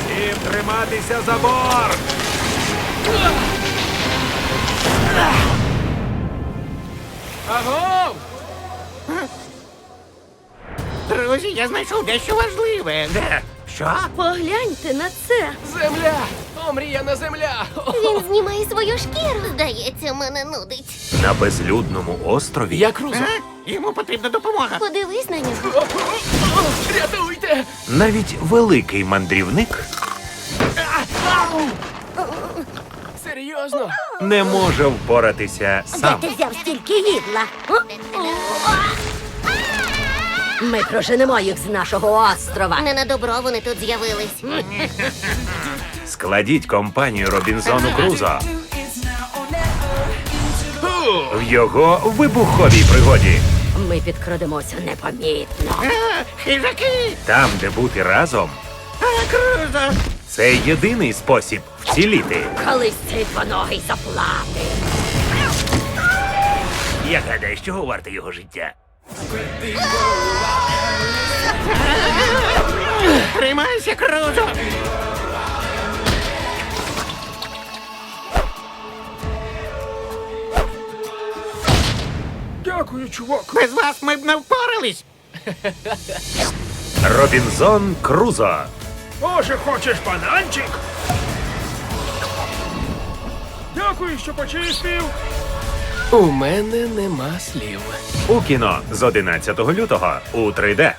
Всім триматися за борт! Агов! Друзі, я знайшов дещо важливе. Де? Що? Погляньте на це. Земля! Омріяна земля! Він знімає свою шкіру. Здається, мене нудить. На безлюдному острові Я крузо! А? Йому потрібна допомога. Подивись на нього. Навіть великий мандрівник Серйозно? не може впоратися сам. Де ти взяв стільки їдла? Ми проженемо їх з нашого острова. Не на добро вони тут з'явились. Складіть компанію Робінзону Крузо в його вибуховій пригоді. Ми підкрадемося непомітно. Хижаки! Там, де бути разом, А, це єдиний спосіб вціліти. Колись цей двоногий заплатить. Я гадаю, що варте його життя. Тримайся, крузо! Дякую, чувак! Без вас ми б не впорались. Робінзон Крузо. Може, хочеш бананчик? Дякую, що почистив. У мене нема слів. У кіно з 11 лютого у 3D.